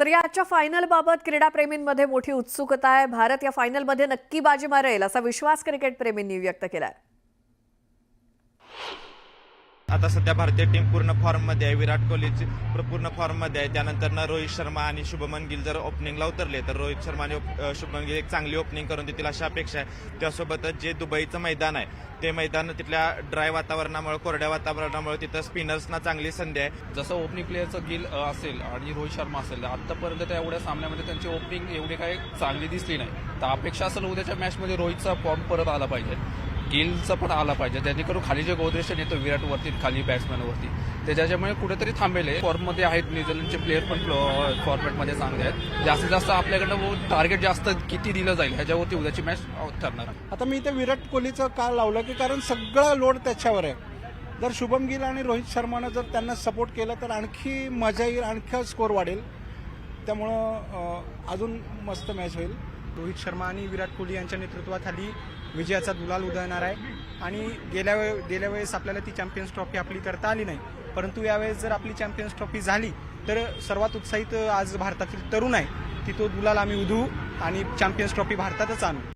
तर या आजच्या फायनलबाबत क्रीडाप्रेमींमध्ये मोठी उत्सुकता आहे. भारत या फायनलमध्ये नक्की बाजी मारेल असा विश्वास क्रिकेटप्रेमींनी व्यक्त केलाय. आता सध्या भारतीय टीम पूर्ण फॉर्ममध्ये आहे. विराट कोहलीची पूर्ण फॉर्ममध्ये आहे. त्यानंतर रोहित शर्मा आणि शुभमन गिल जर ओपनिंगला उतरले तर रोहित शर्मा आणि शुभमन गिल एक चांगली ओपनिंग करून देतील अशी अपेक्षा आहे. त्यासोबतच जे दुबईचं मैदान आहे ते मैदान तिथल्या ड्राय वातावरणामुळे कोरड्या वातावरणामुळे तिथं स्पिनर्सना चांगली संधी आहे. जसं ओपनिंग प्लेअरचं गिल असेल आणि रोहित शर्मा असेल आतापर्यंत त्या एवढ्या सामन्यामध्ये त्यांची ओपनिंग एवढी काही चांगली दिसली नाही. तर अपेक्षा असेल उद्याच्या मॅचमध्ये रोहितचा फॉर्म परत आला पाहिजे. गिलचा पण आला पाहिजे. जेणेकरून खाली जे गोदरेशन येतं विराटवरती खाली बॅट्समॅनवरती ते ज्याच्यामुळे कुठेतरी थांबेल. आहे फॉर्ममध्ये आहेत न्यूझीलंडचे प्लेअर पण फॉर्मॅटमध्ये चांगले आहेत. जास्तीत जास्त आपल्याकडनं टार्गेट जास्त किती दिलं जाईल ह्याच्यावरती उद्याची मॅच ठरणार. आहे आता मी ते विराट कोहलीचं का लावलं की कारण सगळा लोड त्याच्यावर आहे. जर शुभम गिल आणि रोहित शर्मानं जर त्यांना सपोर्ट केला तर आणखी मजा येईल आणखी स्कोर वाढेल. त्यामुळं अजून मस्त मॅच होईल. रोहित शर्मा आणि विराट कोहली यांच्या नेतृत्वाखाली विजयाचा दुलाल उधळणार आहे. आणि गेल्या वे गेल्या वेळेस आपल्याला ती चॅम्पियन्स ट्रॉफी आपली करता आली नाही. परंतु यावेळेस जर आपली चॅम्पियन्स ट्रॉफी झाली तर सर्वात उत्साहित आज भारतातील तरुण आहे. ती तो दुलाल आम्ही उधू आणि चॅम्पियन्स ट्रॉफी भारतातच आणू.